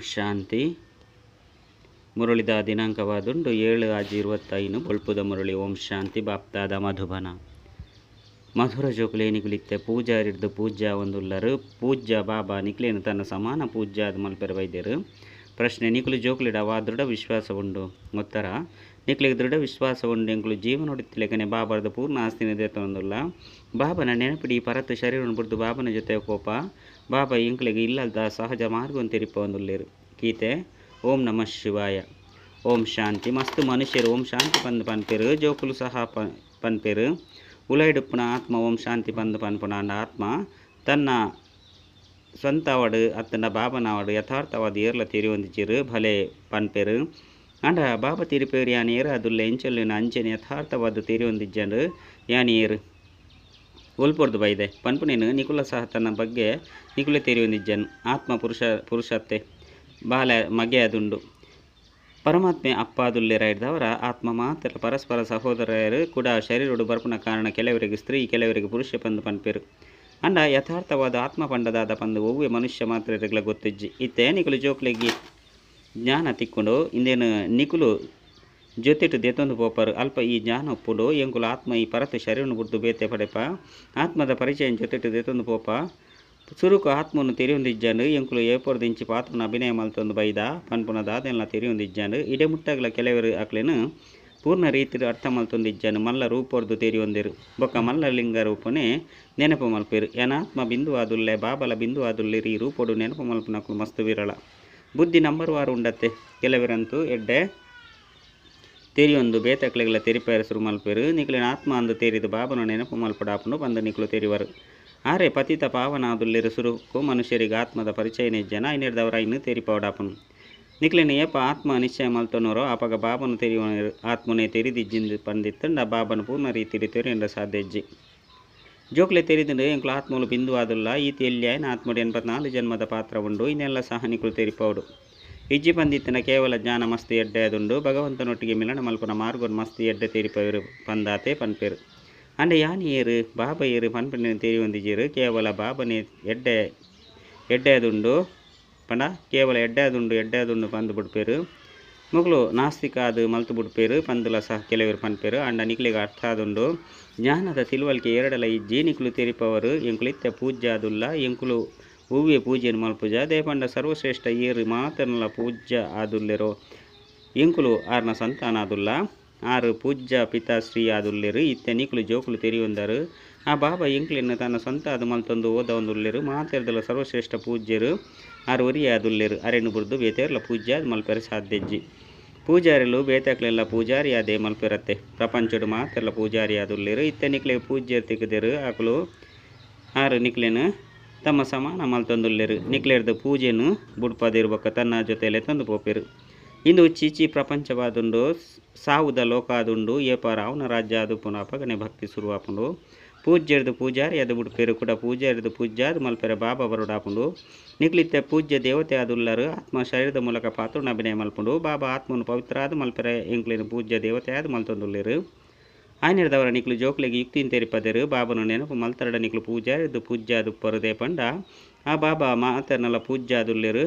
ಶಾಂತಿ. ಮುರುಳಿದ ದಿನಾಂಕವಾದುಂಡು ಏಳು ಆಜಿ ಇರುವತ್ತೈನು ಬೊಳ್ಪುದ ಮುರುಳಿ ಓಂ ಶಾಂತಿ ಬಾಪ್ತಾದ ಮಧುಬನ. ಮಧುರ ಜೋಕುಲೆ ಪೂಜಾ ಪೂಜಾರಿರ್ದು ಪೂಜ್ಯ ಒಂದುಲ್ಲರು. ಪೂಜ್ಯ ಬಾಬಾ ನಿಕ್ಲೇನು ತನ್ನ ಸಮಾನ ಪೂಜ್ಯ ಅದು ಮಲ್ಪೆರ ವೈದ್ಯರು. ಪ್ರಶ್ನೆ, ನಿಕುಲು ದೃಢ ವಿಶ್ವಾಸ ಉಂಡು ಉತ್ತರ ನಿಕ್ಲಿಗೆ ದೃಢ ವಿಶ್ವಾಸ ಉಂಡು ಎಂಕುಲು ಜೀವನ ಹೊಡಿತಿಲೆಗನೆ ಬಾಬಾರ್ದ ಪೂರ್ಣ ಆಸ್ತಿನ ದೇತೊಂದುಲ್ಲ ಬಾಬನ ನೆನಪಿಡಿ ಪರತ್ತು ಶರೀರವನ್ನು ಬಿಡ್ದು ಬಾಬನ ಜೊತೆ ಕೋಪ. ಬಾಬಾ ಇಂಕ್ಲಿಗೆ ಇಲ್ಲದ ಸಹಜ ಮಾರ್ಗವನ್ನು ತೆರಿಪ ಒಂದುಲ್ಲೇರು ಗೀತೆ ಓಂ ನಮಃ ಶಿವಾಯ. ಓಂ ಶಾಂತಿ. ಮಸ್ತ್ ಮನುಷ್ಯರು ಓಂ ಶಾಂತಿ ಪಂದು ಪನ್ಪೆರು. ಜೋಕುಲು ಸಹ ಪ ಪನ್ಪೆರು. ಉಲೈಡುಪ್ಪುನ ಆತ್ಮ ಓಂ ಶಾಂತಿ ಪಂದು ಪನ್ಪುನ ಆತ್ಮ. ತನ್ನ ಸ್ವಂತ ಅವಡು ಅತ್ತನ ಬಾಬನ ಅವಡು ಯಥಾರ್ಥವಾದ ಏರ್ಲ ತಿರಿ ಒಂದಿச்சிರು ಭಲೆ ಪನ್ಪೆರು. ಅಂಡ ಬಾಬ ತಿರುಪೇರು ಯಾನ್ ಏರು ಅದುಲ್ಲ ಎಂಚೊಲ್ಲಿನ ಅಂಚೆನೆ ಯಥಾರ್ಥವಾದ ತಿರಿ ಒಂದಿಜ್ಜಂಡು ಯಾನ್ ಏರು ಒಲ್ಪೊರ್ದು ಬೈದೆ ಪನ್ಪುನೇನು ನಿಕುಲ ಸಹ ತನ್ನ ಬಗ್ಗೆ ನಿಕುಲ ತೆರಿ ಒಂದಿಜ್ಜನು ಆತ್ಮ ಪುರುಷ ಪುರುಷತ್ತೆ ಬಾಲ ಮಗೆ ಅದುಂಡು ಪರಮಾತ್ಮೆ ಅಪ್ಪಾದುಲ್ಲೆರ ರಾಯ್ದವರ ಆತ್ಮ ಮಾತ್ರ ಪರಸ್ಪರ ಸಹೋದರರು ಕೂಡ ಶರೀರಡು ಬರ್ಪುನ ಕಾರಣ ಕೆಲವರಿಗೆ ಸ್ತ್ರೀ, ಕೆಲವರಿಗೆ ಪುರುಷ ಪಂದು ಪನ್ಪಿರು. ಅಂಡ ಯಥಾರ್ಥವಾದ ಆತ್ಮ ಪಂಡದಾದ ಪಂದು ಒವ್ವೆ ಮನುಷ್ಯ ಮಾತ್ರ ಗೊತ್ತಿಜ್ಜಿ. ಇತ್ತೆ ನಿಕುಲು ಜೋಕ್ಲೆಗಿ. ಜ್ಞಾನ ತಿಕ್ಕೊಂಡು ಇಂದೇನು ನಿಕುಲು ಜೊತೆಟು ದೆತೊಂದು ಪೋಪರು. ಅಲ್ಪ ಈ ಜ್ಞಾನ ಒಪ್ಪುಡು ಎಂಕುಲು ಆತ್ಮ ಈ ಪರತ ಶರೀರನ ಬುಡ್ದು ಬೇತೆ ಪಡೆಪ. ಆತ್ಮದ ಪರಿಚಯ ಜೊತೆಟು ದೇತೊಂದು ಪೋಪ. ಸುರುಕು ಆತ್ಮವನ್ನು ತೆರೆಯೊಂದಿಜ್ಜಾನು, ಎಂಕುಲು ಏಪೋರ್ದಿಂಚಿ ಪಾತ್ರನ ಅಭಿನಯ ಮಲ್ತೊಂದು ಬೈದ ಪನ್ಪುನ ದಾದೆಲ್ಲ ತೆರೆಯೊಂದಿಜ್ಜಾನು. ಇಡೆ ಮುಟ್ಟಗಲ ಕೆಲವರು ಆಗ್ಲೇನು ಪೂರ್ಣ ರೀತಿಲಿ ಅರ್ಥ ಮಲ್ತೊಂದಿಜ್ಜಾನು, ಮಲ್ಲ ರೂಪೊರ್ದು ತೆರೆಯೊಂದಿರು. ಬೊಕ್ಕ ಮಲ್ಲ ಲಿಂಗ ರೂಪನೇ ನೆನಪು ಮಲ್ಪಿರು. ಏನಾತ್ಮ ಬಿಂದು ಆದುಲ್ಲೆ ಬಾಬಲ ಬಿಂದು ಆದುಲ್ಲಿರಿ ರೂಪೊಡು ನೆನಪು ಮಲ್ಪನಕ್ಕೂ ಮಸ್ತು ವಿರಳ. ಬುದ್ಧಿ ನಂಬರ್ ವಾರು ಉಂಡತ್ತೆ. ಕೆಲವರಂತೂ ಎಡ್ಡೆ. ತೆರಿಯೊಂದು ಬೇತಕ್ಲೆಗಳ ತೆರಿಪೇರ ಸುರು ಮಲ್ಪೇರು ನಿಕ್ಲಿನ ಆತ್ಮ ಅಂದು ತೆರಿದು ಬಾಬನ ನೆನಪು ಮಲ್ಪಡಾಪನು ಬಂದು ನಿಕ್ಲು ತೆರಿವರು. ಆರೆ ಪತಿತ ಪಾವನಾದುಲ್ಲಿರು ಸುರುಕು ಮನುಷ್ಯರಿಗೆ ಆತ್ಮದ ಪರಿಚಯ ನಿಜ್ಜನ ಐನಿಡ್ದವರ ಇನ್ನು ತೆರಿಪವಡಾಪನು ನಿಕ್ಲಿನ ಏಪ ಆತ್ಮ ನಿಶ್ಚಯ ಮಲ್ತನೋರೋ ಆಪಗ ಬಾಬನು ತೆರಿಯುವ ಆತ್ಮನೆ ತೆರಿದಿಜ್ಜಿಂದು ಪಂದಿತ್ತಂಡ ಬಾಬನ ಪೂರ್ಣ ರೀತಿಯಲ್ಲಿ ತೆರೆಯಂಡ ಸಾಧ್ಯಜ್ಜಿ ಜೋಕ್ಲೆ ತೆರಿದಿಂದ ಎಂಕ್ಲು ಆತ್ಮಲು ಬಿಂದು ಆದುಲ್ಲ, ಈ ತೆಲ್ಯಾಯನ ಆತ್ಮಡು ಜನ್ಮದ ಪಾತ್ರ ಉಂಡು, ಇನ್ನೆಲ್ಲ ಸಹ ನಿಕ್ಲು ತೆರಿಪವಡು ಇಜ್ಜಿ ಪಂದಿತ್ತಿನ ಕೇವಲ ಜ್ಞಾನ ಮಸ್ತಿ ಎಡ್ಡೆ ಭಗವಂತನೊಟ್ಟಿಗೆ ಮಿಲನ ಮಲ್ಪನ ಮಾರ್ಗನ್ ಮಸ್ತಿ ಎಡ್ಡೆ ತೆರಿಪವಿರು ಪಂದಾತೆ ಪನ್ಪೇರು. ಅಂಡ ಯಾನಿ ಏರು, ಬಾಬ ಪನ್ಪನ ತೆರಿ ಕೇವಲ ಬಾಬನೆ ಎಡ್ಡೆ ಎಡ್ಡೆ ಅದುಂಡು ಪಂಡ? ಕೇವಲ ಎಡ್ಡೆ ಅದುಂಡು ಎಡ್ಡೆ ಅದುಂಡು ಪಂದು ಬಿಡ್ಪೇರು. ಮುಗ್ಲು ನಾಸ್ತಿಕ ಅದು ಮಲ್ತು ಬಿಡ್ಪೇರು ಪಂದುಲ ಸಹ ಕೆಲವರು ಪನ್ಪೇರು. ಅಂಡ ನಿಕ್ಲಿಗೆ ಅರ್ಥ ಆದುಂಡು. ಜ್ಞಾನದ ತಿಳುವಳಿಕೆ ಎರಡಲ ಇಜ್ಜಿ ನಿಕ್ಲು ತೆರಿಪವರು. ಪೂಜ್ಯ ಆದುಲ್ಲ ಎಂಕುಲು ಹೂವಿಯ ಪೂಜೆಯನ್ನು ಮಲ್ಪೂಜ ದೇಪಂಡ ಸರ್ವಶ್ರೇಷ್ಠ ಏರು ಮಾತನಲ ಪೂಜ್ಯ ಆದುಲ್ಲೆರು. ಎಂಕುಲು ಆರ್ನ ಸಂತಾನ ಆದುಲ್ಲ. ಆರು ಪೂಜ್ಯ ಪಿತಾಶ್ರೀ ಆದುಲ್ಲೆರು. ಇತ್ತೆ ನಿಕುಲು ಜೋಕುಲು ತೆರೆಯೊಂದರು. ಆ ಬಾಬಾ ಎಂಕ್ಲಿನ ತನ್ನ ಸ್ವಂತ ಅದು ಮಲ್ತೊಂದು ಓದ ಒಂದುಲ್ಲೆರು ಮಾತೆರ್ದಲ ಸರ್ವಶ್ರೇಷ್ಠ ಪೂಜ್ಯರು. ಆರು ಒರಿಯ ಆದುಲ್ಲೆರು. ಅರೆಣ್ಣು ಬುರ್ದು ಬೇತೇರ್ಲ ಪೂಜ್ಯ ಅದು ಮಲ್ಪೆರ ಸಾಧ್ಯಜ್ಜಿ. ಪೂಜಾರಿಲು ಬೇತಕ್ಲೆಲ್ಲ ಪೂಜಾರಿ ಅದೇ ಮಲ್ಪಿರತ್ತೆ. ಪ್ರಪಂಚಡು ಮಾತೆರ್ಲ ಪೂಜಾರಿ ಆದುಲ್ಲೆರು ಇತ್ತೆ ನಿಕ್ಲೆ ಪೂಜೆ ತೆಗೆದರು ಆಕಲು ಆರು ನಿಕ್ಲೆನು ತಮ್ಮ ಸಮಾನ ಮಲ್ತೊಂದುಲ್ಲೆರು. ನಿಕ್ಲೆರ್ದು ಪೂಜೆನು ಬುಡ್ಪದಿರ್ಬೇಕ ತನ್ನ ಜೊತೆಲೆ ತಂದು ಪೋಪಿರು. ಇಂದು ಚೀಚಿ ಪ್ರಪಂಚವಾದುಂಡು, ಸಾವುದ ಲೋಕ ಆದುಂಡು ಏಪ ರಾವಣ ರಾಜ್ಯ ಅದು ಪುನಃ ಭಕ್ತಿ ಶುರುವಾಪುಂಡು ಪೂಜ್ಯರ್ದು ಪೂಜಾರಿ ಅದು ಬಿಡ್ಪೇರು ಕೂಡ ಪೂಜ್ಯರ್ದು ಪೂಜ್ಯ ಅದು ಮಲ್ಪೆರ ಬಾಬಾ ಬರೋಡಾಪುಂಡು ನಿಕ್ಲಿತ್ತೆ ಪೂಜ್ಯ ದೇವತೆ ಆದುಲ್ಲರು, ಆತ್ಮ ಶರೀರದ ಮೂಲಕ ಪಾತ್ರನ ಅಭಿನಯ ಮಲ್ಪುಂಡು. ಬಾಬಾ ಆತ್ಮನು ಪವಿತ್ರ ಆದ ಮಲ್ಪೆರ ಎಂಕ್ಲಿನ ಪೂಜ್ಯ ದೇವತೆ ಆದ ಮಲ್ತೊಂದುಲ್ಲೆರು ಆಯ್ನಿಡ್ದವರ ನಿಕ್ಲು ಜೋಕ್ಲಿಗೆ ಯುಕ್ತಿನ ತೆರಿಪದರು ಬಾಬನು ನೆನಪು ಮಲ್ತರಡ ನಿಕ್ಲು ಪೂಜಾರಿದ್ದು ಪೂಜ್ಯ ಅದು ಪರದೆ ಪಂಡ. ಆ ಬಾಬಾ ಮಾತನಲ್ಲ ಪೂಜ್ಯ ಅದುಲ್ಲೆರು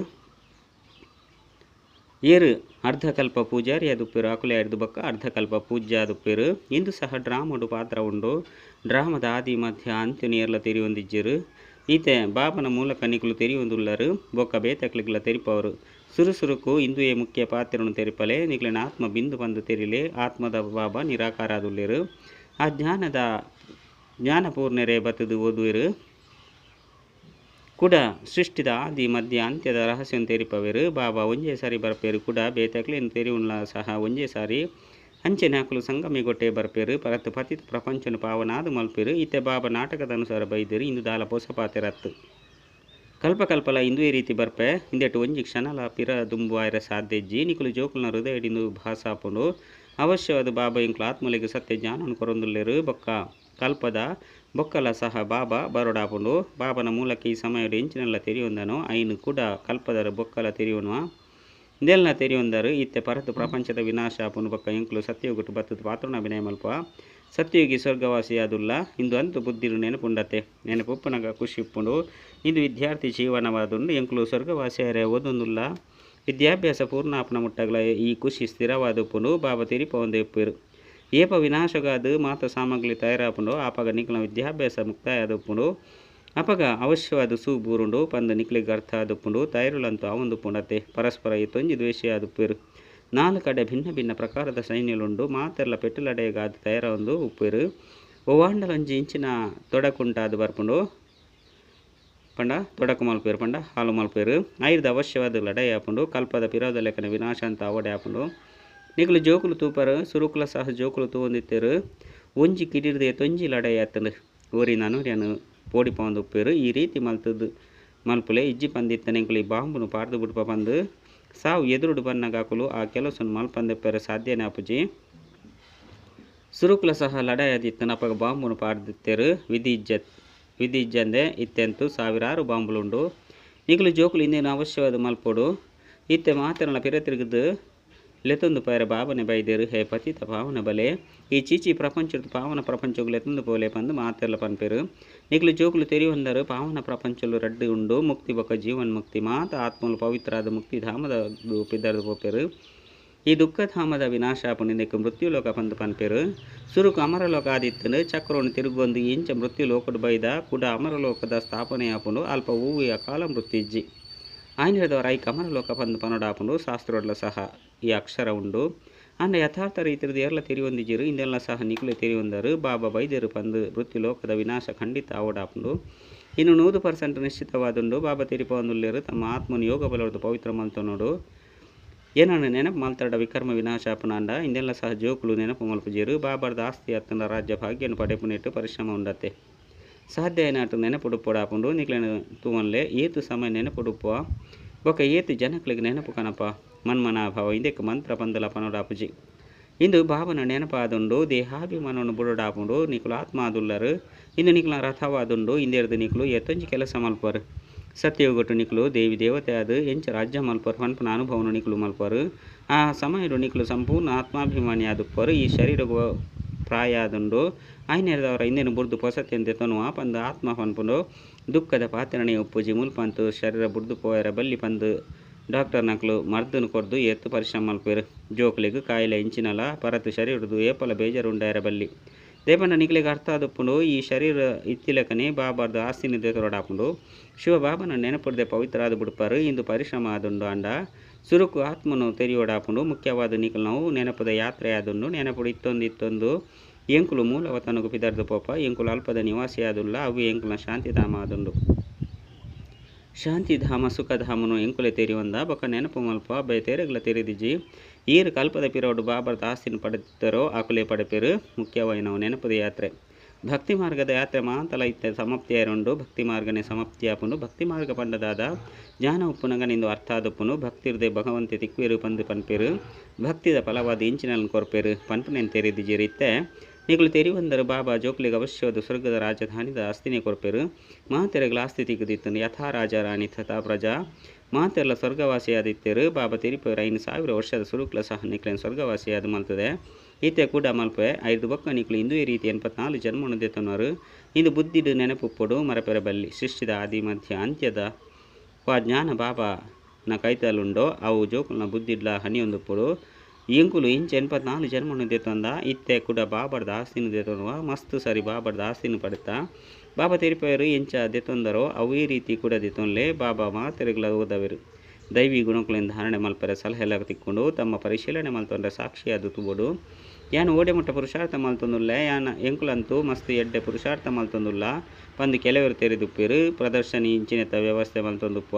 ಏರು, ಅರ್ಧಕಲ್ಪ ಪೂಜಾರಿ ಅದುಪ್ಪೇರು ಆಕುಲೆ ಬಕ್ಕ ಅರ್ಧಕಲ್ಪ ಪೂಜ್ಯ ಅದುಪ್ಪೇರು ಇಂದು ಸಹ ಡ್ರಾಮಡು ಪಾತ್ರ ಉಂಡು. ಡ್ರಾಮದ ಆದಿ ಮಧ್ಯ ಅಂತ್ಯ தெரிய ತೆರಿಯೊಂದಿಜ್ಜರು. ಈತೆ ಬಾಬನ ಮೂಲಕ ನಿಕುಲು ತೆರಿಯೊಂದುಲ್ಲರು ಬೊಕ್ಕ ಬೇತಕ್ಲಿಗ್ಲ ತೆರಿಪವರು. ಸುರುಸುರುಕು ಇಂದುಯೇ ಮುಖ್ಯ ಪಾತ್ರನು ತೆರಿಪಲೆ ನಿಕ್ಲಿನ ಆತ್ಮ ಬಿಂದು ಬಂದು ತೆರಿಲೆ, ಆತ್ಮದ ಬಾಬಾ ನಿರಾಕಾರ ಆದುಲ್ಲೆರು ಆ ಜ್ಞಾನದ ಜ್ಞಾನಪೂರ್ಣರೇ ಬತ್ತದು ಓದುವರು. ಕೂಡ ಸೃಷ್ಟಿದ ಆದಿ ಮಧ್ಯ ಅಂತ್ಯದ ರಹಸ್ಯವನ್ನು ತೆರಿಪವೆರು. ಬಾಬಾ ಒಂಜೇ ಸಾರಿ ಬರಪೇರು, ಕೂಡ ಬೇತಕ್ಲೇನು ತೆರಿವುಲ್ಲ ಸಹ ಒಂಜೇ ಸಾರಿ. ಅಂಚೆನೆ ಹಾಕಲು ಸಂಗಮಿಗೊಟ್ಟೆ ಬರ್ಪೇರು, ಪರತ್ತು ಪತಿತ್ ಪ್ರಪಂಚನು ಪಾವನಾದ ಮಲ್ಪೇರು ಇತ್ತೆ ಬಾಬ ನಾಟಕದ ಅನುಸಾರ ಬೈದರು, ಇಂದು ದಾಲ ಪೊಸಪಾತೆರತ್ತು ಕಲ್ಪಕಲ್ಪಲ ಇಂದು ಈ ರೀತಿ ಬರ್ಪೆ, ಹಿಂದೆಟ್ಟು ಒಂಜಿ ಕ್ಷಣಲ ಪಿರ ದುಂಬು ಆಯ್ರ ಸಾಧ್ಯಜ್ಜಿ, ನಿಕುಲು ಜೋಕುಲ್ನ ಹೃದಯಡಿಂದು ಭಾಸಾಪುಂಡು ಅವಶ್ಯವಾದ ಬಾಬಾ ಇಂಕ್ಲು ಆತ್ಮಲಿಗೆ ಸತ್ಯ ಜ್ಞಾನನು ಕೊರೊಂದುಲ್ಲೆರು, ಬೊಕ್ಕ ಕಲ್ಪದ ಬೊಕ್ಕಲ ಸಹ ಬಾಬಾ ಬರೋಡಾಪುಂಡು ಬಾಬನ ಮೂಲಕ ಈ ಸಮಯದ ಎಂಚಿನೆಲ್ಲ ತೆರೆಯೊಂದನು, ಐನು ಕೂಡ ಕಲ್ಪದರ ಬೊಕ್ಕಲ ತೆರಿಯೋಣ ಇದೆಲ್ಲ ತೆರಿಯೊಂದರು ಇತ್ತೆ ಪರತು ಪ್ರಪಂಚದ ವಿನಾಶ ಆಪುನು ಬೊಕ್ಕ ಎಂಕ್ಲು ಸತ್ಯಗುಟ್ಟು ಬತ್ತದ ಪಾತ್ರನ ಅಭಿನಯ ಮಲ್ಪ ಸತ್ಯಯುಗಿ ಸ್ವರ್ಗವಾಸಿಯಾದುಲ್ಲ ಇಂದು ಅಂತು ಬುದ್ಧಿರು ನೆನಪುಂಡತೆ ನೆನಪುಪ್ಪನಗ ಖುಷಿಪ್ಪುಂಡು ಖುಷಿ ಉಪ್ಪುಂಡು ಇಂದು ವಿದ್ಯಾರ್ಥಿ ಜೀವನವಾದುಂಡು ಎಂಕುಲು ಸ್ವರ್ಗವಾಸಿಯರೇ ಓದೊಂದುಲ್ಲ ವಿದ್ಯಾಭ್ಯಾಸ ಪೂರ್ಣಾಪನ ಮುಟ್ಟಗಳ ಈ ಖುಷಿ ಸ್ಥಿರವಾದುಪ್ಪುಂಡು ಬಾಬಾ ತಿರಿಪ ಒಂದು ಇಪ್ಪರು ಏಪ ವಿನಾಶಗಾದು ಮಾತ ಸಾಮಗ್ರಿ ತಯಾರಾಪುಂಡು ಆಪಗ ನಿಕ್ಲ ವಿದ್ಯಾಭ್ಯಾಸ ಮುಕ್ತಾಯ ಆದುಪ್ಪುಂಡು ಅಪಗ ಅವಶ್ಯವಾದ ಸೂ ಬೂರುಂಡು, ಪಂದ ನಿಕ್ಲಿಗೆ ಅರ್ಥ ಆದುಪ್ಪುಂಡು ತೈರುಲಂತೂ ಅವಂದು ಪುಂಡತೆ, ಪರಸ್ಪರ ಈ ತೊಂಜಿ ದ್ವೇಷ ಆದುಪ್ಪೇರು ನಾಲ್ಕು ಕಡೆ ಭಿನ್ನ ಭಿನ್ನ ಪ್ರಕಾರದ ಸೈನ್ಯಲುಂಡು, ಮಾತೆರ್ಲ ಪೆಟ್ಟುಲಡೆಗಾದ ತಯಾರ ಒಂದು ಉಪ್ಪೇರು ಒವಾಂಡಲೊಂಜಿ ಇಂಚಿನ ತೊಡಕುಂಟಾದು ಬರ್ಪುಂಡು. ಪಂಡ, ತೊಡಕು ಮಲ್ಪೇರು ಪಂಡ, ಹಾಲು ಮಲ್ಪೇರು ಐದು ಅವಶ್ಯವಾದ ಲಡೈ ಆಪುಂಡು, ಕಲ್ಪದ ಪಿರೋದ ಲೆಕ್ಕನ ವಿನಾಶ ಅಂತ ಅವಡೆ ಆಪುಂಡು. ನಿಗಲು ಜೋಕುಲು ತೂಪರು, ಸುರುಕುಲ ಸಹ ಜೋಕುಲು ತೂವೊಂದಿತ್ತೇರು. ಒಂಜಿ ಕಿಡಿರ್ದೆ ತೊಂಜಿ ಲಡೈ ಆತಂಡು ಓರಿ ನಾನು ಈ ರೀತಿ ಮಲ್ತದ್ದು ಮಲ್ಪುಲೆ ಇಜ್ಜಿ ಪಂದಿತ್ತನೆಂಕುಲು ಬಾಂಬುನು ಪಾರ್ದು ಬಿಡ್ಪ ಬಂದು ಸಾವು ಎದುರುಡು ಬನ್ನಗಾಕುಲು ಆ ಮಲ್ಪಂದೆ ಮಲ್ಪಂದೆಪ್ಪರ ಸಾಧ್ಯನೇ ಅಪುಜಿ ಸುರುಕುಲ ಸಹ ಲಡಾಯದಿತ್ತು ಅಪಗ ಬಾಂಬುನು ಪಾರ್ದಿತ್ತೇರು ವಿಧಿ ಇಜ್ಜತ್ ವಿಧಿ ಇತ್ತೆಂತು ಸಾವಿರಾರು ಬಾಂಬುಲುಂಡು ಈಗಲೂ ಜೋಕುಲು ಇನ್ನೇನು ಅವಶ್ಯವಾದ ಮಲ್ಪೋಡು ಇತ್ತೆ ಮಾತನಲ ಪಿರ ಲೆತೊಂದು ಪೈರ ಬಾಬನೆ ಬೈದೇರು, ಹೇ ಪತಿತ ಪಾವನ ಬಲೆ. ಈ ಚೀಚಿ ಪ್ರಪಂಚದ ಪಾವನ ಪ್ರಪಂಚಗಳು ಎತ್ತೊಂದು ಪೋಲೆ ಪಂದು ಮಾತೆಲ್ಲ ಪನ್ಪೇರು. ನಿಗ್ಲು ಜೋಕುಲು ತೆರಿಯೊಂದರು ಪಾವನ ಪ್ರಪಂಚಲು ರಡ್ಡು ಉಂಡು. ಮುಕ್ತಿ ಬೊಕ್ಕ ಜೀವನ್ ಮುಕ್ತಿ ಮಾತ, ಆತ್ಮಲು ಪವಿತ್ರಾದ ಮುಕ್ತಿ ಧಾಮದ ಪಿದ್ದರ್ದು ಪೋಪೇರು. ಈ ದುಃಖಧಾಮದ ವಿನಾಶ ಪುಣ್ಯಕ್ಕೆ ಮೃತ್ಯುಲೋಕ ಪಂದು ಪನ್ಪೇರು. ಸುರುಕು ಅಮರಲೋಕ ಆದಿತ್ತನು, ಚಕ್ರವನ್ನು ತಿರುಗೊಂದು ಇಂಚ ಮೃತ್ಯುಲೋಕಡು ಬೈದ. ಕುಡ ಅಮರಲೋಕದ ಸ್ಥಾಪನೆ ಆಪುಂಡು ಅಲ್ಪ ಹೂವಿಯ ಕಾಲ ಮೃತ್ಯುಜ್ಜಿ. ಆಯ್ನಿರದವರ ಈ ಕಮಲಲೋಕ ಬಂದು ಪನೋಡಾಪುಂಡು ಶಾಸ್ತ್ರೊಡ್ಲ ಸಹ ಈ ಅಕ್ಷರ ಉಂಡು. ಅಂಡ ಯಥಾರ್ಥ ರೀತಿಯದು ಎಲ್ಲ ತಿರಿಯೊಂದಿಜಿರು ಇಂದೆಲ್ಲ ಸಹ ನಿಕುಲೆ ತಿರಿಯೊಂದರು. ಬಾಬಾ ಬೈದ್ಯರು ಪಂದು ವೃತ್ತಿ ಲೋಕದ ವಿನಾಶ ಖಂಡಿತ ಆವಡಾಪುಂಡು ಇನ್ನು ನೂರು ಪರ್ಸೆಂಟ್ ನಿಶ್ಚಿತವಾದುಂಡು ಬಾಬಾ ತಿರಿಪೊಂದುಲ್ಲೇರು ತಮ್ಮ ಆತ್ಮನು ಯೋಗ ಬಲವರದು ಪವಿತ್ರ ಮಲ್ತನೋಡು ಏನನ್ನು ನೆನಪು ಮಲ್ತಾಡ ವಿಕರ್ಮ ವಿನಾಶಾಪನಾಂಡ ಇಂದೆಲ್ಲ ಸಹ ಜೋಕುಲು ನೆನಪು ಮಲ್ಪುಜೇರು. ಬಾಬಾರ್ದ ಆಸ್ತಿ ಅತ್ತನ ರಾಜ್ಯ ಭಾಗ್ಯನು ಪಡೆಪುನಿಟ್ಟು ಪರಿಶ್ರಮ ಉಂಡತೆ ಸಾಧ್ಯ ಏನಾಟು ನೆನಪುಡುಪುಡಾಪುಂಡು ನಿಕ್ಲೆನ ತೂವನ್ಲೆ ಏತು ಸಮಯ ನೆನಪುಡುಪುವ ಬೊಕ ಏತು ಜನಕ್ಲಿಗೆ ನೆನಪು ಕನಪ ಮನ್ಮನಾಭಾವ ಇಂದಕ್ಕೆ ಮಂತ್ರ ಪಂದಲ ಪನೋಡಾಪುಜಿ ಇಂದು ಭಾವನ ನೆನಪಾದುಂಡು ದೇಹಾಭಿಮಾನವನ್ನು ಬುಡಡಾಪುಂಡು ನಿಕುಲು ಆತ್ಮ ಆದುಲ್ಲರು ಇಂದು ನಿಕ್ಲ ರಥವಾದುಂಡು ಇಂದೇರ್ದು ನಿಕ್ಲು ಎತ್ತೊಂಜಿ ಕೆಲಸ ಮಲ್ಪರು ಸತ್ಯಯುಗಟ್ಟು ನಿಕ್ಲು ದೇವಿ ದೇವತೆ ಆದು ಎಂಚ ರಾಜ್ಯ ಮಲ್ಪರು ಪನ್ಪನ ಅನುಭವನು ನಿಕ್ಲು ಮಲ್ಪರು ಆ ಸಮಯಡು ನಿಕ್ಲು ಸಂಪೂರ್ಣ ಆತ್ಮಾಭಿಮಾನಿ ಆದುಪ್ಪರು ಈ ಶರೀರಗು ಪ್ರಾಯ ಆದುಂಡು, ಆಯ್ನೆರದವರ ಇಂದೇನು ಬುರ್ದು ಪೊಸತೆಂತೆ ತನುವ ಪಂದು ಆತ್ಮ ಪನ್ಪುಂಡು ದುಃಖದ ಪಾತ್ರಣೆ ಉಪ್ಪುಜಿ ಮುಲ್ಪಂತು ಶರೀರ ಬುಡ್ದು ಪೋಯರ ಬಲ್ಲಿ ಪಂದು ಡಾಕ್ಟರ್ ನಕ್ಲು ಮರ್ದನ್ನು ಕೊರ್ದು ಎತ್ತು ಪರಿಶ್ರಮ ಮಲ್ಪೇರು ಜೋಕ್ಲಿಗು ಕಾಯಿಲೆ ಇಂಚಿನಲ, ಪರತು ಶರೀರದು ಏಪಲ ಬೇಜಾರುಂಡಾಯರ ಬಲ್ಲಿ. ದೇಪಂಡ ನಿಕ್ಲಿಗೆ ಅರ್ಥ ಆದಪ್ಪುಂಡು, ಈ ಶರೀರ ಇತ್ತಿಲಕನೆ ಬಾಬಾರ್ದು ಆಸ್ತಿನಿ ದೇತೊರಡಾಪುಂಡು ಶಿವ ಬಾಬನ ನೆನಪುಡ್ದೆ ಪವಿತ್ರ ಆದು ಬಿಡ್ಪಾರು, ಇಂದು ಪರಿಶ್ರಮ ಆದುಂಡು ಅಂಡ. ಸುರುಕು ಆತ್ಮನು ತೆರೆಯೋಡಾಪುಂಡು ಮುಖ್ಯವಾದ ನಿಕಲು ನಾವು ನೆನಪದ ಯಾತ್ರೆ ಆದುಂಡು ನೆನಪುಡು ಇತ್ತೊಂದು ಇತ್ತೊಂದು ಎಂಕುಲು ಮೂಲವ ಪಿದರ್ದ ಪಿದರ್ದು ಪೋಪ, ಎಂಕುಲು ಅಲ್ಪದ ನಿವಾಸಿ ಆದುಲ್ಲ ಅವು ಎಂಕುಲ ಶಾಂತಿಧಾಮ ಆದುಂಡು ಶಾಂತಿಧಾಮ ಸುಖಧಾಮನು ಎಂಕುಲೆ ತೆರಿಯೊಂದ ಬೊಕ ನೆನಪು ಮಲ್ಪ ಬೈ ತೆರೆಗಳ ತೆರೆದಿಜಿ ಈರು ಕಲ್ಪದ ಪಿರೋಡು ಬಾಬರ್ದ ಆಸ್ತಿನ ಪಡೆದಿದ್ದರೋ ಆಕುಲೆ ಪಡೆಪೇರು ಮುಖ್ಯವಾಯಿನವು ನೆನಪದ ಯಾತ್ರೆ. ಭಕ್ತಿ ಮಾರ್ಗದ ಯಾತ್ರೆ ಮಾಂತಲ ಇತ್ತ ಸಮಾಪ್ತಿಯರುಂಡು, ಭಕ್ತಿ ಮಾರ್ಗನೆ ಸಮಾಪ್ತಿಯಾಪುಂಡು, ಭಕ್ತಿ ಮಾರ್ಗ ಪಂಡದಾದ. ಜ್ಞಾನ ಉಪ್ಪುನಗನಿಂದು ಅರ್ಥ ಆದುಪ್ಪುನು ಭಕ್ತಿರ್ದೆ ಭಗವಂತೆ ತಿಕ್ವೇರು ಪಂದು ಪನ್ಪೇರು, ಭಕ್ತಿದ ಫಲವಾದ ಇಂಚಿನಲ್ಲಿ ಕೊರ್ಪೇರು, ಪನ್ಪನೆನ್ ತೆರೆದು ಇತ್ತೆ ನಿಗಳು ತೆರಿವಂದರು ಬಾಬಾ ಜೋಕ್ಲಿಗೆ ಅವಶ್ಯವಾದ ಸ್ವರ್ಗದ ರಾಜಧಾನಿದ ಆಸ್ತಿನೇ ಕೊರ್ಪೇರು. ಮಾತೆರೆಗಳ ಆಸ್ತಿ ತಿಗುದಿತ್ತು ಯಥಾ ರಾಜ ರಾಣಿ ತಥಾ ಪ್ರಜಾ. ಮಾತೆರಲ ಸ್ವರ್ಗವಾಸಿಯಾದಿತ್ತೇರು, ಬಾಬಾ ತಿರಿಪೇರು ಐನು ಸಾವಿರ ವರ್ಷದ ಸುರುಕ್ಲ ಸಹ ನಿಕ್ಲೇನು ಸ್ವರ್ಗವಾಸಿಯಾದ ಮಲ್ತದೆ. ಈತೆ ಕೂಡ ಮಲ್ಪೆ ಐದು ಬೊಕ್ಕ ನಿಕ್ಲು ಇಂದು ಈ ರೀತಿ ಎನ್ಪತ್ನಾಲ್ಕು ಜನ್ಮನು ತೆತ್ತನವರು ಇಂದು ಬುದ್ಧಿಡು ನೆನಪುಪ್ಪಡು ಮರಪೆರ ಬಲ್ಲಿ ಸೃಷ್ಟಿದ ಆದಿ ಮಧ್ಯ ಅಂತ್ಯದ ವಾ ಜ್ಞಾನ ಬಾಬಾ ನ ಕೈತಲುಂಡೋ, ಅವು ಜೋಕುಲ್ನ ಬುದ್ಧಿಡ್ಲ ಹನಿಯೊಂದುಪ್ಪಡು. ಇಂಕುಲು ಇಂಚ ಎನ್ಪತ್ನಾಲ್ಕು ಜನ್ಮನು ದೇತಂದ ಇತ್ತೆ ಕೂಡ ಬಾಬರ್ದ ಆಸ್ತಿನ ದೇತೊಂದುವ ಮಸ್ತ್ ಸರಿ ಬಾಬರ್ದ ಆಸ್ತಿನ ಪಡೆತ. ಬಾಬಾ ತೆರಿಪೇರು ಇಂಚ ದೇತೊಂದರೋ ಅವು ಈ ರೀತಿ ಕೂಡ ದೇತೊನ್ಲೆ ಬಾಬಾ ಮಾತೆರೆಗಳ ಓದವರು. ದೈವಿ ಗುಣಗಳಿಂದ ಧಾರಣೆ ಮಲ್ಪರೆ ಸಲಹೆಲ್ಲ ತಿಕ್ಕೊಂಡು, ತಮ್ಮ ಪರಿಶೀಲನೆ ಮಲ್ತೊಂಡ್ರೆ ಸಾಕ್ಷಿಯಾದ ತುಬೋಡು. ಯಾನು ಓಡೆ ಮುಟ್ಟ ಪುರುಷಾರ್ಥ ಮಲ್ತೊಂದುಲ್ಲ ಯಾನ ಎಂಕುಲಂತೂ ಮಸ್ತ್ ಎಡ್ಡೆ ಪುರುಷಾರ್ಥ ಮಲ್ತೊಂದುಲ್ಲ ಪಂದು ಕೆಲವರು ತೆರೆದುಪ್ಪಿರು, ಪ್ರದರ್ಶನಿ ಇಂಚಿನೆತ್ತ ವ್ಯವಸ್ಥೆ ಮಲ್ತೊಂದುಪ್ಪ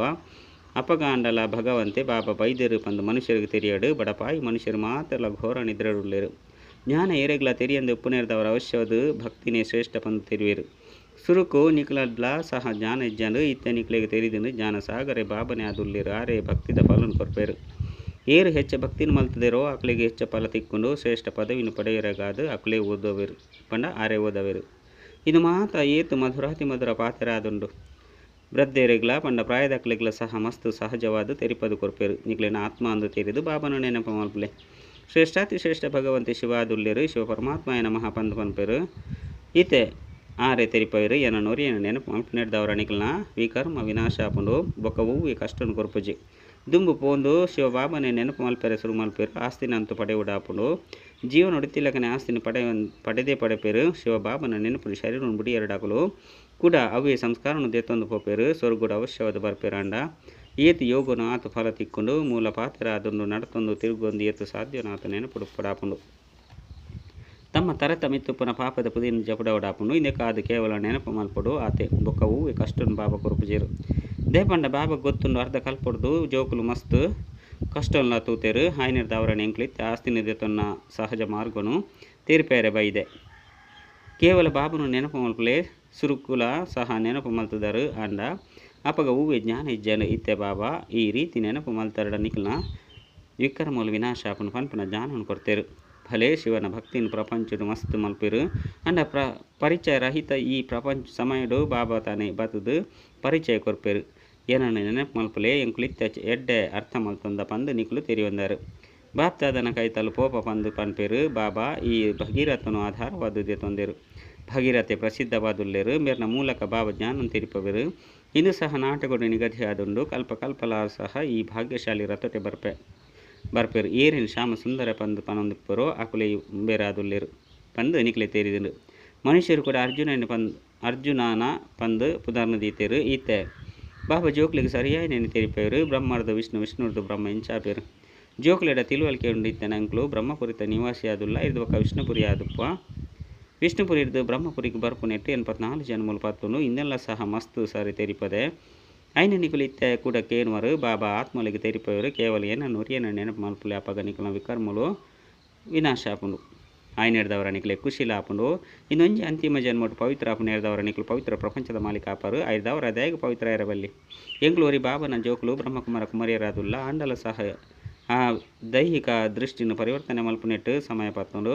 ಅಪಗಾಂಡಲ ಭಗವಂತೆ ಬಾಬಾ ಬೈದ್ಯರು ಪಂದು ಮನುಷ್ಯರಿಗೆ ತೆರೆಯಡು, ಬಡಪಾಯಿ ಮನುಷ್ಯರು ಮಾತ್ರ ಘೋರ ನಿದ್ರೆಡುಳ್ಳೇರು ಜ್ಞಾನ ಏರೆಗ್ಲ ತೆರಿಯಂದು ಉಪ್ಪುನೇರ್ದವರ ಅವಶ್ಯವದು, ಭಕ್ತಿನೇ ಶ್ರೇಷ್ಠ ಪಂದು ತೆರುವೇರು ಸುರುಕು ನಿಕ್ಲಡ್ಲ ಸಹ ಜ್ಞಾನ ಇಜ್ಜನು ಇತ್ತೆ ನಿಕ್ಲೆಗೆ ತೆರಿದನು ಜ್ಞಾನ ಸಾಗರೆ ಬಾಬನೆ ಆರೆ ಭಕ್ತಿದ ಫಲನ್ ಕೊರ್ಪೇರು. ಏರು ಹೆಚ್ಚ ಭಕ್ತಿನ ಮಲ್ತದಿರೋ ಅಕ್ಲೆಗ್ ಹೆಚ್ಚ ಫಲ ತಿಕ್ಕೊಂಡು ಶ್ರೇಷ್ಠ ಪದವಿನ ಪಡೆಯರಗಾದ ಅಕ್ಲೆ ಓದುವರು, ಪಂಡ ಆರೆ ಓದವೆರು. ಇದು ಮಾತ್ರ ಏತು ಮಧುರಾತಿ ಮಧುರ ಪಾತ್ರರಾದುಂಡು ಬ್ರದ್ದೇರೆಗ್ಲ ಪಂಡ ಪ್ರಾಯದ ಅಕ್ಲೆಗ್ಲ ಸಹ ಮಸ್ತು ಸಹಜವಾದ ತೆರಿಪದು ಕೊರಪೇರು. ನಿಗ್ಲಿನ ಆತ್ಮ ಅಂದು ತೆರೆದು ಬಾಬನು ನೆನಪು ಮಲ್ಪಲೆ. ಶ್ರೇಷ್ಠಾತಿ ಶ್ರೇಷ್ಠ ಭಗವಂತಿ ಶಿವಾದುಲ್ಯರು ಶಿವ ಪರಮಾತ್ಮ ಏನ ಮಹಾಪಂದ ಪನ್ಪೆರು. ಈತೆ ಆರೆ ತೆರಿಪೇರು ಏನ ನೋರಿ ಏನ ನೆನಪು ಮಲ್ಪು ನಿಗ್ಲನ ವಿಕರ್ಮ ವಿನಾಶ ಆಪುಂಡು ಬೊಕ್ಕವು ಈ ಕಷ್ಟನ ಕೊರ್ಪುಜಿ. ದುಂಬು ಪೋಂದು ಶಿವ ಬಾಬನೆ ನೆನಪು ಮಲ್ಪೆರೆ ಶುರು ಮಲ್ಪೇರು, ಆಸ್ತಿನ ಅಂತು ಉಡಾಪುಂಡು ಜೀವನ ಉಡುತ್ತಿಲ್ಲಕನೆ ಆಸ್ತಿನ ಪಡೆ ಪಡೆದೇ ಪಡೆಪೇರು ಶಿವ ಬಾಬನ ನೆನಪು ಶರೀರ ಬಿಡಿ ಎರಡಾಗಲು ಕೂಡ ಅವೇ ಸಂಸ್ಕಾರನು ದೇತೊಂದು ಪೋಪೇರು ಸ್ವರ್ಗುಡ ಅವಶ್ಯವಾದ ಬರ್ಪೇರಾಂಡ ಏತು ಯೋಗನು ಆತ ಫಲ ತಿಕ್ಕೊಂಡು, ಮೂಲ ಪಾತ್ರ ಅದೊಂದು ನಡತೊಂದು ತಿರುಗೊಂದು ಏತು ಸಾಧ್ಯನಾತ ನೆನಪುಡು ಪಡಾಪುಂಡು ತಮ್ಮ ತರತ ಮಿತ್ತುಪ್ಪನ ಪಾಪದ ಪುದಿನ ಜಪಡವಡಾಪುಂಡು ಇಂದೆ ಅದು ಕೇವಲ ನೆನಪು ಮಲ್ಪಡು, ಆತೆ ಬೊಕ್ಕವು ಬಾಬ ಬಾಬಾ ಕೊರುಪುಜೇರು ದೇಪಂಡ ಬಾಬಾ ಗೊತ್ತುಂಡು ಅರ್ಧ ಕಲ್ಪಡ್ದು, ಜೋಕುಲು ಮಸ್ತ್. ಕಷ್ಟಂಲ ತೂತೇರು ಹಾಯಿನಿರ್ದ ಅವರಣ ಎಂಕ್ಲಿತ್ ಆಸ್ತಿ ದೇತೊನ್ನ ಸಹಜ ಮಾರ್ಗನು ತೀರ್ಪೇರೆ ಬೈದೆ. ಕೇವಲ ಬಾಬನು ನೆನಪು ಮಲ್ಪಲೆ ಸುರುಕುಲ ಸಹ ನೆನಪು ಮಲ್ತದರು ಅಂಡ ಅಪಗ ಹೂವೆ ಜ್ಞಾನ ಇಜ್ಜನ ಇತ್ತೆ ಬಾಬಾ, ಈ ರೀತಿ ನೆನಪು ಮಲ್ತರಡ ನಿಖಲ್ನ ವಿಕ್ರಮೂಲ ವಿನಾಶಾಪನ ಪನ್ಪನ ಜ್ಞಾನವನ್ನು ಕೊಡ್ತೇರು. ಭಲೆ ಶಿವನ ಭಕ್ತಿನ ಪ್ರಪಂಚಡು ಮಸ್ತ್ ಮಲ್ಪಿರು ಅಂಡ ಪ್ರ ಪರಿಚಯ ರಹಿತ ಈ ಪ್ರಪಂಚ ಸಮಯಡು ಬಾಬಾ ತಾನೇ ಬತದು ಪರಿಚಯ ಕೊರ್ಪೇರು. ಏನನ್ನು ನೆನಪು ಮಲ್ಪಲೆ ಎಂಕುಲಿತ್ತ ಎಡ್ಡೆ ಅರ್ಥ ಮಲ್ತೊಂದ ಪಂದು ನಿಕುಲು ತೆರಿಯೊಂದರು ಬಾಪ್ತಾದನ ಕೈತಲು ಪೋಪ ಪಂದು ಪನ್ಪೇರು, ಬಾಬಾ ಈ ಭಗೀರಥನು ಆಧಾರವಾದುದೇ ತೊಂದರು. ಭಗೀರಥೆ ಪ್ರಸಿದ್ಧವಾದುಲ್ಲೆರು, ಮೇರ್ನ ಮೂಲಕ ಬಾಬಾ ಜ್ಞಾನ ತಿರುಪವೆರು. ಇನ್ನು ಸಹ ನಾಟಗಳು ನಿಗದಿಯಾದುಂಡು ಕಲ್ಪ ಕಲ್ಪಲಾರು ಸಹ ಈ ಭಾಗ್ಯಶಾಲಿ ರಥತೆ ಬರ್ಪೆ, ಬರ್ಪೆರು. ಏರಿನ ಶ್ಯಾಮ ಸುಂದರ ಪಂದು ಪನೊಂದಿಪ್ಪರು ಆಕುಲೆ ಬೇರಾದುಲ್ಲೆರು ಪಂದು ನಿಕ್ಲೆ ತೇರಿದರು ಮನುಷ್ಯರು ಕೂಡ ಅರ್ಜುನನ ಪಂದ್, ಅರ್ಜುನನ ಪಂದು ಪುದರ್ನದೀತೇರು ಈತೆ ಬಾಬಾ ಜೋಕ್ಲಿಗೆ ಸರಿಯಾಗಿ ನೆನೆ ತೆರಿಪೇರು ಬ್ರಹ್ಮರ್ದು ವಿಷ್ಣು, ವಿಷ್ಣುರ್ದು ಬ್ರಹ್ಮ ಇಂಚಾಪೇರು ಜೋಕ್ಲೆಡ ತಿಳುವಳಿಕೆ ಉಂಡಿತ್ತೆ ನಂಕ್ಲು ಬ್ರಹ್ಮಪುರಿತ ನಿವಾಸಿಯಾದುಲ್ಲ ಇದು ఒక ವಿಷ್ಣುಪುರಿ ಇರ್ದು ಬ್ರಹ್ಮಪುರಿಗೆ ಬರ್ಪು ನೆಟ್ಟು ಎನ್ಪತ್ನಾಲ್ಕು ಜನ್ಮೂಲ ಪತ್ತುನು. ಇನ್ನೆಲ್ಲ ಸಹ ಮಸ್ತ್ ಸಾರಿ ತೆರಿಪದೆ. ಐನ ನಿಕುಲು ಇತ್ತೆ ಕೂಡ ಕೇನುವರು ಬಾಬಾ ಆತ್ಮಲಿಗೆ ತೆರಿಪವರು ಕೇವಲ ಏನನ್ನು ಉರಿಯನ ನೆನಪು ಮಲ್ಪುಲೆ ಅಪಗ ನಿಕುಲ ವಿಕರ್ಮಲು ವಿನಾಶ ಆಪುಂಡು ಆಯ್ನೆಡ್ದವರನಿಕಲೆ ಖುಷಿಲಾಪುಂಡು ಇನ್ನೊಂಜಿ ಅಂತಿಮ ಜನ್ಮೊಟ್ಟು ಪವಿತ್ರ ಆಪುನ ಎರದವರನಿಕಲು ಪವಿತ್ರ ಪ್ರಪಂಚದ ಮಾಲೀಕಾಪರು ಐದವರ ದಯಗ ಪವಿತ್ರ ಇರಬಲ್ಲಿ ಎಂಗ್ಳೂರಿ ಬಾಬನ ಜೋಕುಲು ಬ್ರಹ್ಮಕುಮಾರ ಕುಮಾರಿಯರಾದುಲ್ಲ ಆಂಡಲ ಸಹ ಆ ದೈಹಿಕ ದೃಷ್ಟಿಯನ್ನು ಪರಿವರ್ತನೆ ಮಲ್ಪುನೆಟ್ಟು ಸಮಯ ಪತ್ತುಂಡು.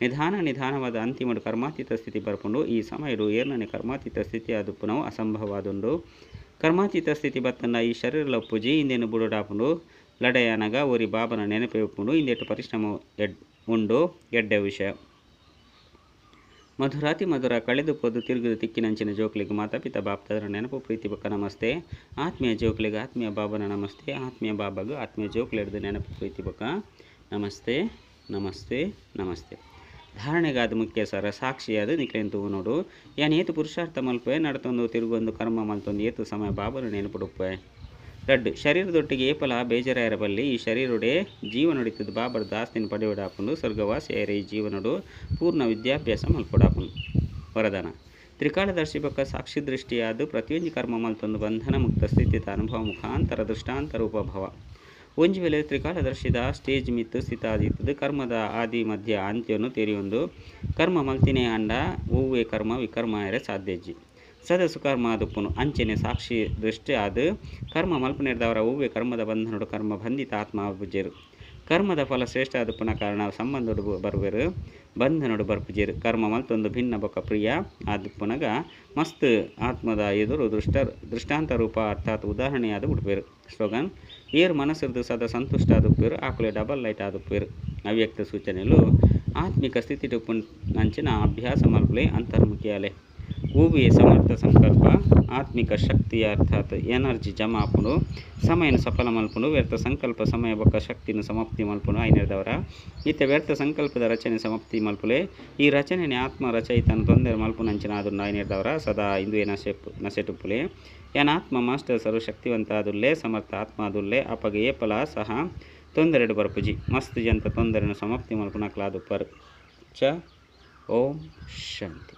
ನಿಧಾನ ನಿಧಾನವಾದ ಅಂತಿಮಡು ಕರ್ಮಾತೀತ ಸ್ಥಿತಿ ಬರ್ಪುಂಡು. ಈ ಸಮಯಡು ಏರ್ನನೆ ಕರ್ಮಾತೀತ ಸ್ಥಿತಿ ಅದುಪ್ಪುನವು ಅಸಂಭವವಾದುಂಡು. ಕರ್ಮಾತೀತ ಸ್ಥಿತಿ ಬತ್ತನ್ನ ಈ ಶರೀರಲ ಪೂಜಿ ಇಂದೇನು ಬುಡುಡಾಪುಂಡು. ಲಡಯನಗ ಓರಿ ಬಾಬನ ನೆನಪಿಪ್ಪುಂಡು ಇಂದೆಟ್ಟು ಪರಿಶ್ರಮ ಎಡ್ ಉಂಡು ಎಡ್ಡೆ ವಿಷಯ. ಮಧುರಾತಿ ಮಧುರ ಕಳೆದು ಪೋದು ತಿರುಗಿದು ತಿಕ್ಕಿನಂಚಿನ ಜೋಕ್ಲಿಗೆ ಮಾತಾಪಿತ ಬಾಪ್ತದರ ನೆನಪು ಪ್ರೀತಿ ಬಕ್ಕ ನಮಸ್ತೆ. ಆತ್ಮೀಯ ಜೋಕ್ಲಿಗೆ ಆತ್ಮೀಯ ಬಾಬನ ನಮಸ್ತೆ. ಆತ್ಮೀಯ ಬಾಬಾಗ ಆತ್ಮೀಯ ಜೋಕ್ಲಿಡ್ದು ನೆನಪು ಪ್ರೀತಿ ಬಕ್ಕ ನಮಸ್ತೆ ನಮಸ್ತೆ ನಮಸ್ತೆ. ಧಾರಣೆಗಾದ ಮುಖ್ಯ ಸರ ಸಾಕ್ಷಿಯಾದ ನಿಕ್ಲೆಂತು ನೋಡು. ಏನೇತು ಪುರುಷಾರ್ಥ ಮಲ್ಪೆ ನಡತೊಂದು ತಿರುಗೊಂದು ಕರ್ಮ ಮಲ್ತೊಂದು ಏತು ಸಮಯ ಬಾಬನ ನೆನಪುಡುಪ್ಪೆ ರಡ್ಡು ಶರೀರದೊಟ್ಟಿಗೆ ಏಪಲ ಬೇಜಾರಿರಬಲ್ಲಿ ಈ ಶರೀರುಡೆ ಜೀವನೊಡಿತದ ಬಾಬರ್ ದಾಸ್ತಿನ ಪಡೆಯೊಡಾಪುಂಡು ಸ್ವರ್ಗವಾಸಿಯರ ಜೀವನಡು ಪೂರ್ಣ ವಿದ್ಯಾಭ್ಯಾಸ ಮಲ್ಪೊಡಾಪುಂಡು ವರದಾನ. ತ್ರಿಕಾಲದರ್ಶಿ ಪಕ್ಕ ಸಾಕ್ಷಿ ದೃಷ್ಟಿಯಾದ ಪ್ರತಿಯೊಂದು ಕರ್ಮ ಮಲ್ತೊಂದು ಬಂಧನ ಮುಕ್ತ ಸ್ಥಿತಿತ ಅನುಭವ ಮುಖಾಂತರ ದೃಷ್ಟಾಂತ ರೂಪಭವ ಒಂಜಿ ವೇಳೆ ತ್ರಿಕಾಲದರ್ಶಿದ ಸ್ಟೇಜ್ ಮಿತ್ತು ಸ್ಥಿತಾದೀತದು ಕರ್ಮದ ಆದಿ ಮಧ್ಯ ಅಂತ್ಯವನ್ನು ತೆರೆಯೊಂದು. ಕರ್ಮ ಮಲ್ತಿನೇ ಅಂಡ ಹೂವೆ ಕರ್ಮ ವಿಕರ್ಮಾಯರೆ ಸಾಧ್ಯಜ್ಜಿ. ಸದಸ್ಸು ಕರ್ಮ ಆದುಪ್ಪುನು ಅಂಚನೆ ಸಾಕ್ಷಿ ದೃಷ್ಟಿ ಅದು ಕರ್ಮ ಮಲ್ಪನಿರ್ದವರ ಹೂವೆ ಕರ್ಮದ ಬಂಧನಡು ಕರ್ಮ ಬಂಧಿತ ಆತ್ಮ ಬುಜ್ಜೆರು. ಕರ್ಮದ ಫಲ ಶ್ರೇಷ್ಠ ಆದುಪ್ಪನ ಕಾರಣ ಸಂಬಂಧಡು ಬರುವೆರು. ಬಂಧನಡು ಬರ್ಪುಜೇರು ಕರ್ಮ ಮಲ್ತೊಂದು ಭಿನ್ನ ಬೊಕ್ಕ ಪ್ರಿಯ ಆದುಪ್ಪುನಗ ಮಸ್ತ್ ಆತ್ಮದ ಎದುರು ದೃಷ್ಟ ದೃಷ್ಟಾಂತ ರೂಪ ಅರ್ಥಾತ್ ಉದಾಹರಣೆಯಾದ ಉಡುಪೇರು ಸ್ಲೋಗನ್ ಏರು ಮನಸ್ಸಿರ್ದು ಸದಾ ಸಂತುಷ್ಟ ಆದುಪ್ಪೇರು ಆಕುಲೆ ಡಬಲ್ ಲೈಟ್ ಆದುಪ್ಪೇರು ಅವ್ಯಕ್ತ ಸೂಚನೆಲು, ಆತ್ಮಿಕ ಸ್ಥಿತಿ ಅಂಚಿನ ಅಭ್ಯಾಸ ಮಲ್ಪಲೆ ಅಂತರ್ಮುಖಿಯಾಲೆ. ಹೂವಿಯ ಸಮರ್ಥ ಸಂಕಲ್ಪ, ಆತ್ಮಿಕ ಶಕ್ತಿ ಅರ್ಥಾತ್ ಎನರ್ಜಿ ಜಮಾ ಆಪುಂಡು ಸಮಯನ ಸಫಲ ಮಲ್ಪುಂಡು ವ್ಯರ್ಥ ಸಂಕಲ್ಪ, ಸಮಯ ಬೊಕ್ಕ ಶಕ್ತಿನ ಸಮಾಪ್ತಿ ಮಲ್ಪುಂಡು ಐನರ್ದವರ ಇತ್ತೆ ವ್ಯರ್ಥ ಸಂಕಲ್ಪದ ರಚನೆ ಸಮಾಪ್ತಿ ಮಲ್ಪುಲೆ. ಈ ರಚನೆನೆ ಆತ್ಮ ರಚಯಿತನ ತೊಂದರೆ ಮಲ್ಪುನಂಚಿನ ಆದುಂಡು ಐನರ್ದವರ ಸದಾ ಇಂದು ನಶೆಟುಪ್ಪುಲೆ. ಏನ ಆತ್ಮ ಮಾಸ್ಟರ್ ಸರ್ವ ಶಕ್ತಿವಂತ ಆದುಲ್ಲೆ ಸಮರ್ಥ ಆತ್ಮ ಆದುಲ್ಲೆ ಅಪಗ ಏಪಲ ಸಹ ತೊಂದರೆಡು ಬರ್ಪುಜಿ. ಮಸ್ತ್ ಜಂತ ತೊಂದರೆನ ಸಮಾಪ್ತಿ ಮಲ್ಪುನಕ್ಲಾದುಪ್ಪರ್ ಚ ಓಂ ಶಾಂತಿ.